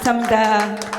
감사합니다.